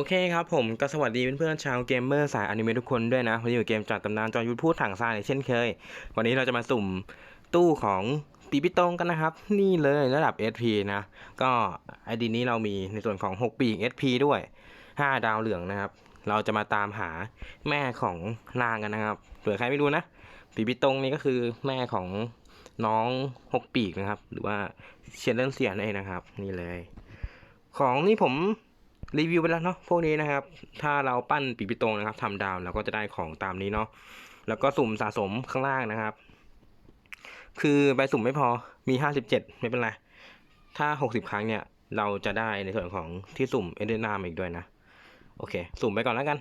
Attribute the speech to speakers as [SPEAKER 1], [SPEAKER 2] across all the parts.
[SPEAKER 1] โอเคครับผมก็สวัสดีเพื่อนๆชาวเกมเมอร์สายอนิเมะทุกคนด้วยนะวันนี้อยู่เกมจากตำนานจอยุทธพูดถังซานอีกเช่นเคย วันนี้เราจะมาสุ่มตู้ของปีปิตงกันนะครับ นี่เลยระดับ SP นะ ก็ไอดีนี้เรามีในส่วนของ 6 ปีก SP ด้วย 5 ดาวเหลืองนะครับ เราจะมาตามหาแม่ของนางกันนะครับเผื่อใครไม่รู้นะปีปิตงนี่ก็คือแม่ของน้องหกปีกนะครับ หรือว่าเชนเลนเซียนเองนะครับ นี่เลย ของนี่ผม รีวิวไปแล้วเนาะพวกนี้นะครับ ถ้าเราปั้นปีปิโตงนะครับทำดาวเราก็จะได้ของตามนี้เนาะแล้วก็สุ่มสะสมข้างล่างนะครับ คือใบสุ่มไม่พอมีห้าสิบเจ็ดไม่เป็นไร ถ้าหกสิบครั้งเนี่ยเราจะได้ในส่วนของที่สุ่มเอเดนามอีกด้วยนะ โอเค สุ่มไปก่อนแล้วกัน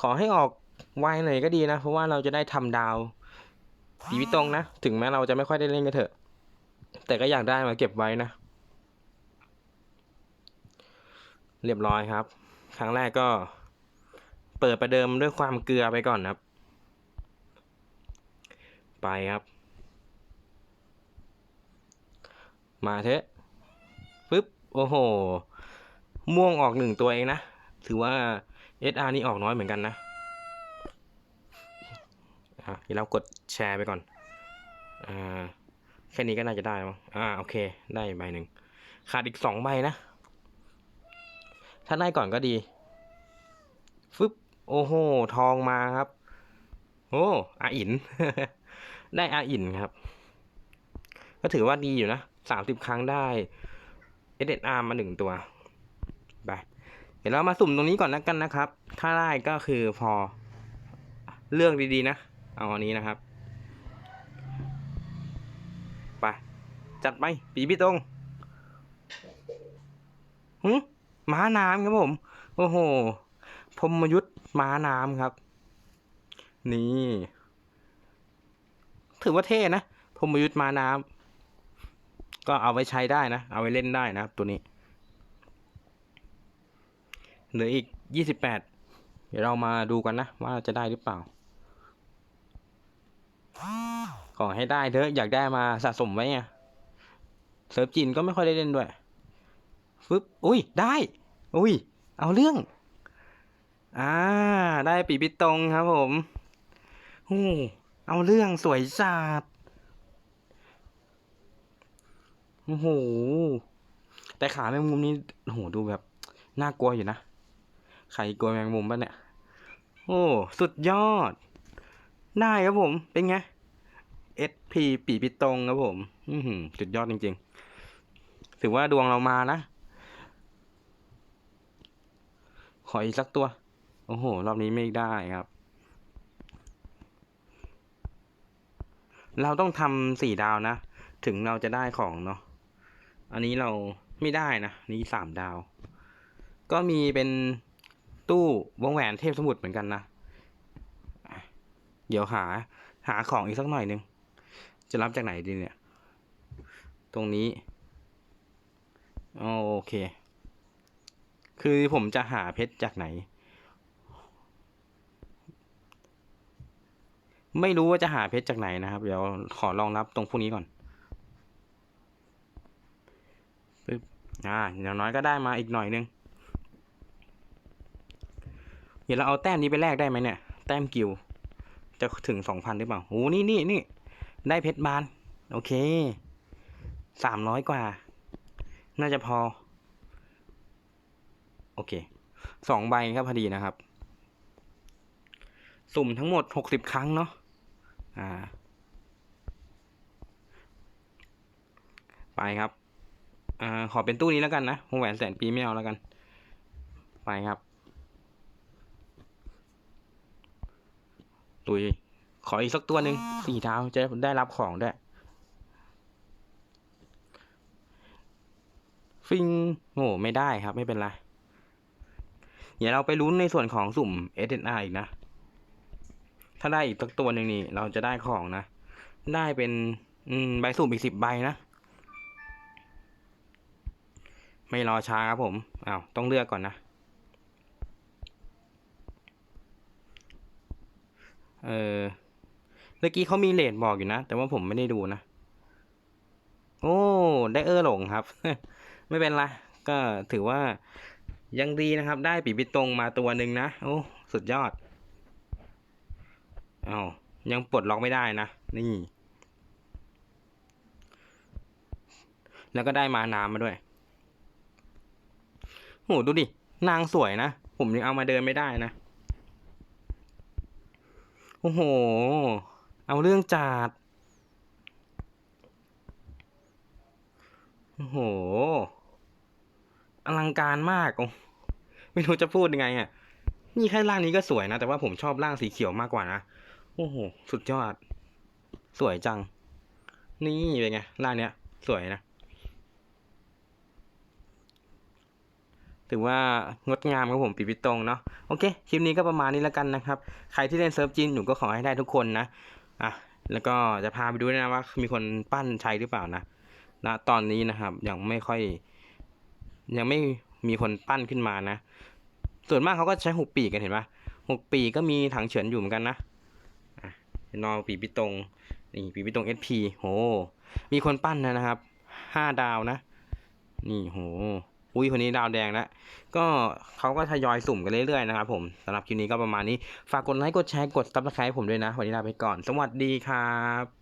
[SPEAKER 1] ขอให้ออกไวหน่อยก็ดีนะ เพราะว่าเราจะได้ทำดาวปีปิโตงนะ ถึงแม้เราจะไม่ค่อยได้เล่นก็เถอะ แต่ก็อยากได้มาเก็บไว้นะ เรียบร้อยครับ ครั้งแรกก็เปิดประเดิมด้วยความเกลือไปก่อนครับ ไปครับ มาเถอะปึ๊บ โอ้โห ม่วงออกหนึ่งตัวเองนะ ถือว่า SR นี่ออกน้อยเหมือนกันนะอะเดี๋ยวเรากดแชร์ไปก่อน อ่า แค่นี้ก็น่าจะได้มั้งอ่า โอเค ได้ใบหนึ่ง ขาดอีกสองใบนะ ถ้าได้ก่อนก็ดี ฟึบ โอ้โห ทองมาครับ โอ้อาอิน ได้อาอินครับ ก็ถือว่าดีอยู่นะสามสิบครั้งได้เอเดอาร์มาหนึ่งตัว ไป เดี๋ยวเรามาสุ่มตรงนี้ก่อนแล้วกันนะครับ ถ้าได้ก็คือพอเลือกดีๆนะ เอาอันนี้นะครับ ไป จัดไป ปีพี่ตรงหึม้ ม้าน้ำครับผม โอ้โหพรมยุทธ์ม้าน้ำครับ นี่ ถือว่าเท่นะพรมยุทธ์ม้าน้ำก็เอาไว้ใช้ได้นะ เอาไว้เล่นได้นะครับ ตัวนี้เหลืออีกยี่สิบแปดเดี๋ยวเรามาดูกันนะ ว่าจะได้หรือเปล่าขอให้ได้เถอะอยากได้มาสะสมไว้ไงเซิร์ฟจีนก็ไม่ค่อยได้เล่นด้วย ฟึบอุ้ย ได้ อุ้ย เอาเรื่อง อ่า ได้ปีปิตรงครับผมโอ้เอาเรื่องสวยจัดโอ้โห แต่ขาแมงมุมนี้โอ้โห ดูแบบ น่ากลัวอยู่นะ ใครกลัวแมงมุมบ้างเนี่ย โอ้ สุดยอด ได้ครับผม เป็นไง SP ปีปิตรงครับผม อืสุดยอดจริง ๆ ถือว่าดวงเรามานะ ขออีกสักตัว โอ้โห รอบนี้ไม่ได้ครับ เราต้องทำสี่ดาวนะ ถึงเราจะได้ของเนาะ อันนี้เราไม่ได้นะ นี่สามดาว ก็มีเป็นตู้วงแหวนเทพสมุทรเหมือนกันนะ เดี๋ยวหาหาของอีกสักหน่อยนึง จะรับจากไหนดีเนี่ย ตรงนี้ โอเค คือผมจะหาเพชรจากไหน ไม่รู้ว่าจะหาเพชรจากไหนนะครับ เดี๋ยวขอลองนับตรงพวกนี้ก่อนปึ๊บอ่าอย่างน้อยก็ได้มาอีกหน่อยนึง เดี๋ยวเราเอาแต้มนี้ไปแลกได้ไหมเนี่ย แต้มกิว จะถึงสองพันหรือเปล่าโอ้นี่นี่นี่ ได้เพชรบาน โอเค สามร้อยกว่า น่าจะพอ อเคสองใบครับพอดีนะครับ สุ่มทั้งหมดหกสิบครั้งเนาะอ่า ไปครับอ่าขอเป็นตู้นี้แล้วกันนะวงแหวนแสนปีไม่เอาแล้วกัน ไปครับ ตุย ขออีกสักตัวหนึ่งสี่ดาจะได้รับของด้วยฟิงโอ้ไม่ได้ครับไม่เป็นไร ดี๋ยวเราไปลุ้นในส่วนของสุ่ม SNR อีกนะ ถ้าได้อีกสักตัวหนึ่งนี่ เราจะได้ของนะ ได้เป็นใบสุ่มอีกสิบใบนะ ไม่รอช้าครับผมอ้าวต้องเลือกก่อนนะเออเมื่อกี้เขามีเลทบอกอยู่นะ แต่ว่าผมไม่ได้ดูนะ โอ้ ได้เออหลงครับ ไม่เป็นไร ก็ถือว่า ยังดีนะครับ ได้ปีปิตรงมาตัวหนึ่งนะ โอ้ สุดยอดอา้าวยังปลดล็อกไม่ได้นะ นี่ แล้วก็ได้มาน้ำมาด้วยโหดูดิ นางสวยนะ ผมยังเอามาเดินไม่ได้นะ โอ้โห เอาเรื่องจัดโอ้โห การมากโอ้ไม่รู้จะพูดยังไงอะ นี่แค่ร่างนี้ก็สวยนะ แต่ว่าผมชอบร่างสีเขียวมากกว่านะ โอ้โห สุดยอด สวยจัง นี่เป็นไงร่างเนี้ย สวยนะ ถือว่างดงามครับผมปีปิตรงเนาะ โอเค คลิปนี้ก็ประมาณนี้แล้วกันนะครับ ใครที่เล่นเซิร์ฟจีนอยู่ก็ขอให้ได้ทุกคนนะ อะ แล้วก็จะพาไปดูนะว่า มีคนปั้นใช้หรือเปล่านะณตอนนี้นะครับ ยังไม่ค่อย ยังไม่มีคนปั้นขึ้นมานะ ส่วนมากเขาก็ใช้หกปีกกันเห็นปะหกปีกก็มีถังเฉินอยู่เหมือนกันนะอะนอปีปิตรงนี่ปีปิตรงเอสพีโห มีคนปั้นนะนะครับห้าดาวนะ นี่โหอุ้ยคนนี้ดาวแดงแล้วก็เขาก็ทยอยสุ่มกันเรื่อยๆนะครับผมสำหรับคลิปนี้ก็ประมาณนี้ ฝากกดไลค์กดแชร์กดซับสไครต์ผมด้วยนะ วันนี้ลาไปก่อน สวัสดีครับ